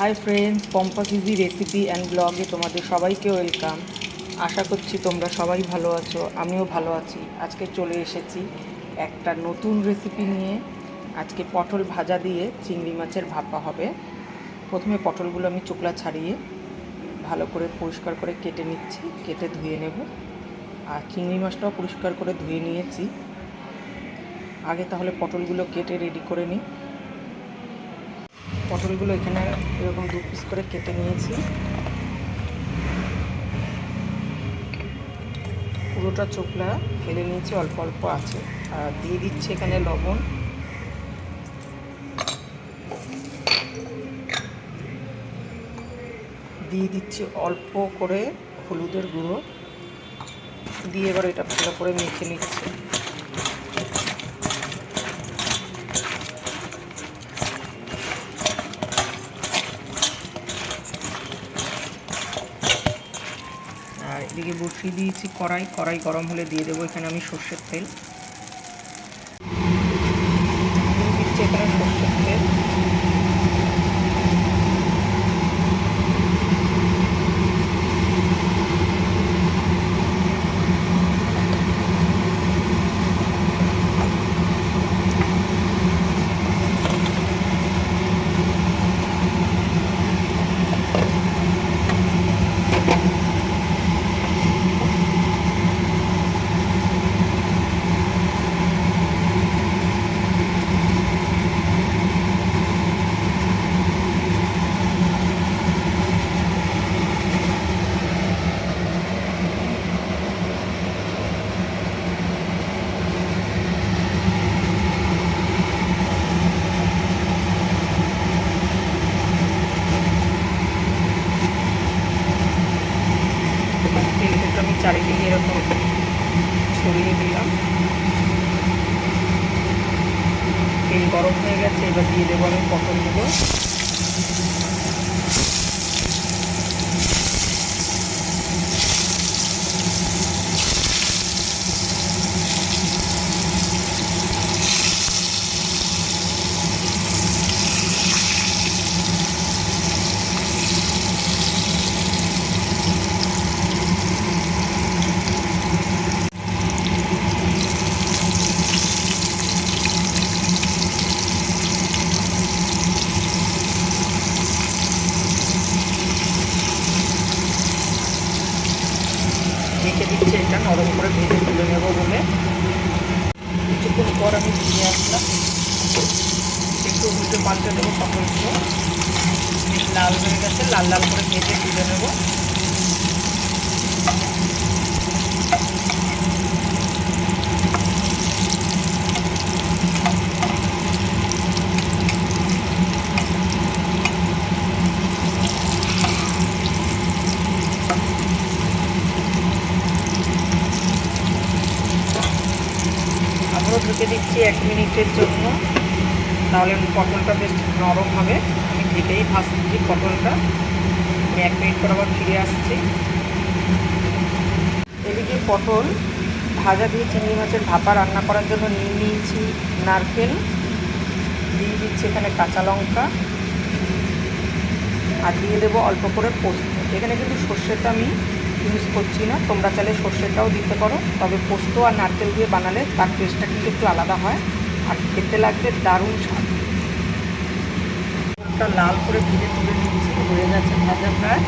Hi friends Pompa easy recipe and ব্লগে তোমাদের সবাইকে ওয়েলকাম আশা করছি তোমরা সবাই ভালো আছো, আমিও ভালো আছি। আজকে চলে এসেছি একটা নতুন রেসিপি নিয়ে। আজকে পটল ভাজা দিয়ে চিংড়ি মাছের ভাপা হবে। প্রথমে পটলগুলো আমি চোকলা ছাড়িয়ে ভালো করে পরিষ্কার করে কেটে নিচ্ছি, কেটে ধুয়ে নেব। আর চিংড়ি মাছটাও পরিষ্কার করে ধুয়ে নিয়েছি। আগে তাহলে পটলগুলো কেটে রেডি করে নিই। পটলগুলো এখানে এরকম দু পিস করে কেটে নিয়েছি। পুরোটা চোখলা ফেলে নিয়েছি, অল্প অল্প আছে। আর দিয়ে দিচ্ছি এখানে লবণ। দিয়ে দিচ্ছি অল্প করে হলুদের গুঁড়ো। দিয়ে এবার এটা ভালো করে মেখে নিচ্ছি। এদিকে বসিয়ে দিয়েছি কড়াই কড়াই গরম হলে দিয়ে দেবো এখানে আমি সর্ষের তেল দিচ্ছি এখানে সর্ষের তেল তেলটা আমি চারিদিকে এরকম ছড়িয়ে দিলাম তেল গরম হয়ে গেছে এবার দিয়ে দেবো আমি পটলগুলো রেখে দিচ্ছি এটা, নরম করে ভেজে তুলে নেব বলে। কিছুক্ষণ পর আমি ফিরে আসলাম। একটু উল্টে পাল্টে দেবো তখন একটু লাল হয়ে গেছে, লাল লাল করে ভেজে তুলে নেব। ঢুকে দিচ্ছি এক মিনিটের জন্য। তাহলে পটলটা বেশ নরম হবে। আমি ঢেকেই ভাজছি পটলটা। আমি এক মিনিট পর আবার ফিরে আসছি। এদিকে পটল ভাজা দিয়ে চিংড়ি মাছের ভাপা রান্না করার জন্য নিয়ে নিয়েছি নারকেল। দিয়ে দিচ্ছি এখানে কাঁচা লঙ্কা। আর দিয়ে দেবো অল্প করে পোস্ত। এখানে কিন্তু সর্ষেটা আমি ইউজ করছি না। তোমরা চাইলে সর্ষেটাও দিতে পারো। তবে পোস্ত আর নারকেল দিয়ে বানালে তার টেস্টটা কিন্তু একটু আলাদা হয়। আর খেতে লাগবে দারুণ স্বাদ। লাল করে ভেজে তুলে নিচ্ছি। হয়ে গেছে ভাজা প্রায়।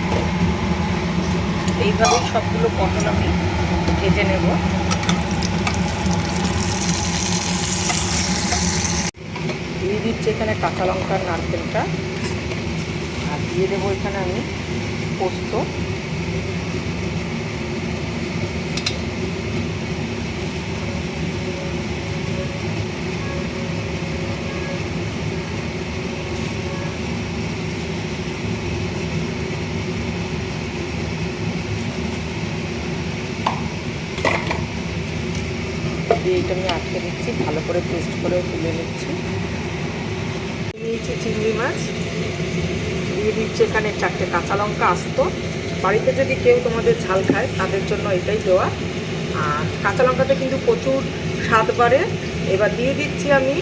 এইভাবেই সবগুলো পটল আমি ভেজে নেব। দিয়ে দিচ্ছি এখানে কাঁচা লঙ্কার নারকেলটা। আর দিয়ে দেবো এখানে আমি পোস্ত। দিয়ে এটা আমি আটকে দিচ্ছি ভালো করে পেস্ট করে তুলে নিচ্ছি। নিয়েছি চিংড়ি মাছ। দিয়ে দিচ্ছি এখানে চারটে কাঁচা লঙ্কা আস্ত। বাড়িতে যদি কেউ তোমাদের ঝাল খায়, তাদের জন্য এটাই দেওয়া। আর কাঁচা লঙ্কাতে কিন্তু প্রচুর স্বাদ বাড়ে। এবার দিয়ে দিচ্ছি আমি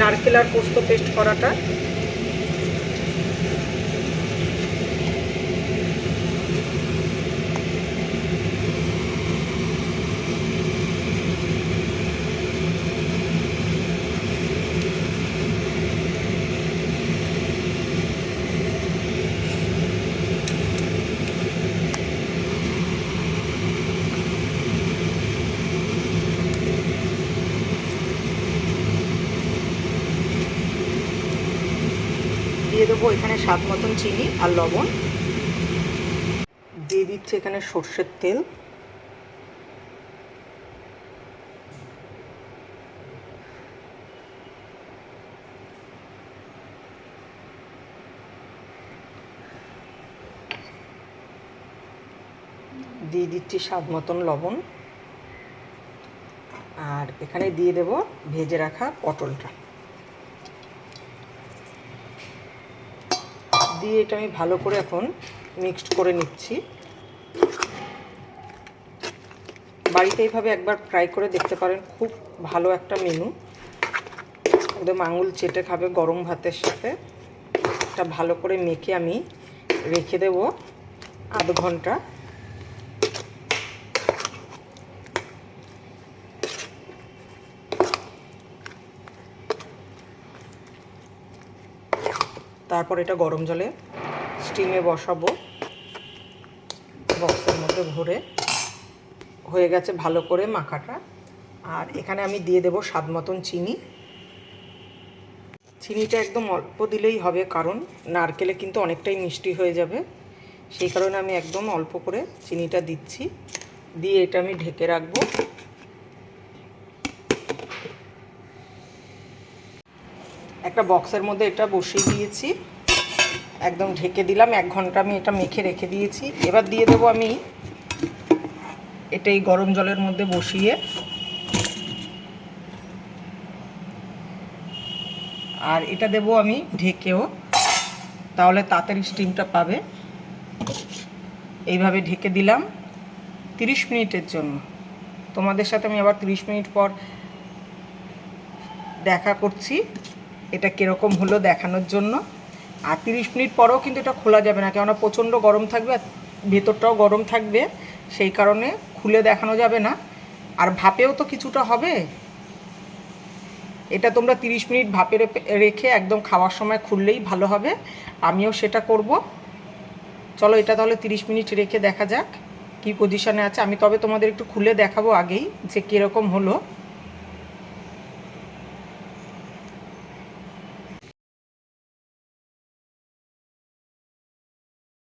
নারকেল আর পোস্ত পেস্ট করাটা। দিয়ে দেবো এখানে স্বাদ মতন চিনি আর লবণ। দিয়ে দিচ্ছে এখানে সর্ষের তেল। দিয়ে দিচ্ছি স্বাদ মতন লবণ। আর এখানে দিয়ে দেব ভেজে রাখা পটলটা। দিয়ে এটা আমি ভালো করে এখন মিক্সড করে নিচ্ছি। বাড়িতে এইভাবে একবার ট্রাই করে দেখতে পারেন, খুব ভালো একটা মেনু। একদম আঙুল চেটে খাবে গরম ভাতের সাথে। এটা ভালো করে মেখে আমি রেখে দেব আধ ঘণ্টা। তারপর এটা গরম জলে স্টিমে বসাবো। বক্সের মধ্যে ভরে হয়ে গেছে ভালো করে মাখাটা। আর এখানে আমি দিয়ে দেব স্বাদ মতন চিনি। চিনিটা একদম অল্প দিলেই হবে, কারণ নারকেলে কিন্তু অনেকটাই মিষ্টি হয়ে যাবে। সেই কারণে আমি একদম অল্প করে চিনিটা দিচ্ছি। দিয়ে এটা আমি ঢেকে রাখব। একটা বক্সের মধ্যে এটা বসিয়ে দিয়েছি। একদম ঢেকে দিলাম, এক ঘণ্টা আমি এটা মেখে রেখে দিয়েছি। এবার দিয়ে দেবো আমি এটা এই গরম জলের মধ্যে বসিয়ে। আর এটা দেবো আমি ঢেকেও, তাহলে তাড়াতাড়ি স্টিমটা পাবে। এইভাবে ঢেকে দিলাম তিরিশ মিনিটের জন্য। তোমাদের সাথে আমি আবার তিরিশ মিনিট পর দেখা করছি। এটা কীরকম হলো দেখানোর জন্য। আর তিরিশ মিনিট পরেও কিন্তু এটা খোলা যাবে না, কেননা প্রচণ্ড গরম থাকবে আর ভেতরটাও গরম থাকবে, সেই কারণে খুলে দেখানো যাবে না। আর ভাপেও তো কিছুটা হবে। এটা তোমরা তিরিশ মিনিট ভাপে রেখে একদম খাওয়ার সময় খুললেই ভালো হবে। আমিও সেটা করব। চলো এটা তাহলে তিরিশ মিনিট রেখে দেখা যাক কি পজিশানে আছে। আমি তবে তোমাদের একটু খুলে দেখাবো আগেই যে কীরকম হলো।